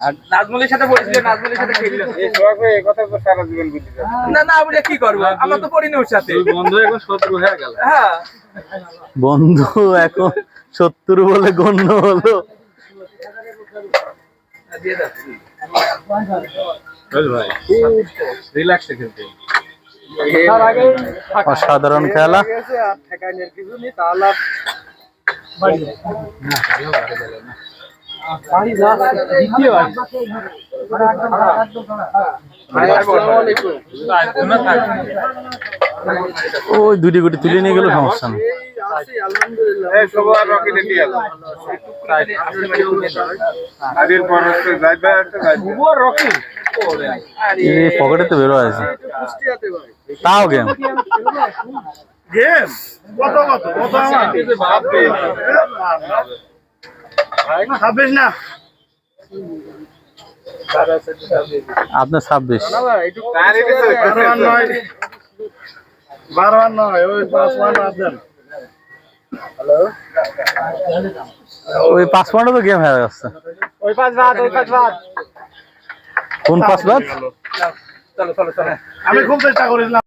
আর নাজমুলের সাথে নাজমুলের সাথে খেললো এই সোহাগ এই কথা তো সারা জীবন বুঝতে না না কি করব? আমরা তো পড়িনি ওর সাথে। বন্ধু এখন শত্রু হয়ে গেল। হ্যাঁ। বন্ধু এখন শত্রু বলে গণ্য হলো। দিয়ে দাও চল ভাই রিল্যাক্সে খেলতে অসাধারণ খেলা ওই দুটি গুটি তুলে নিয়ে গেল সমস্যা নেই। পকেটে তো বেরো আছে। তাও গেম। গেম? কত কত? কত আমার? ছাব্বিশ। না। আপনার ছাব্বিশ। বারো আর নয়। বারো আর নয় ওই পাঁচ ওয়ান ওই পাঁচ তো গেম হয়ে যাচ্ছে ওই পাঁচ বাদ ওই পাঁচ বাদ। কোন পাঁচ বাদ? চলো চলো চলো আমি খুব চেষ্টা করেছিলাম।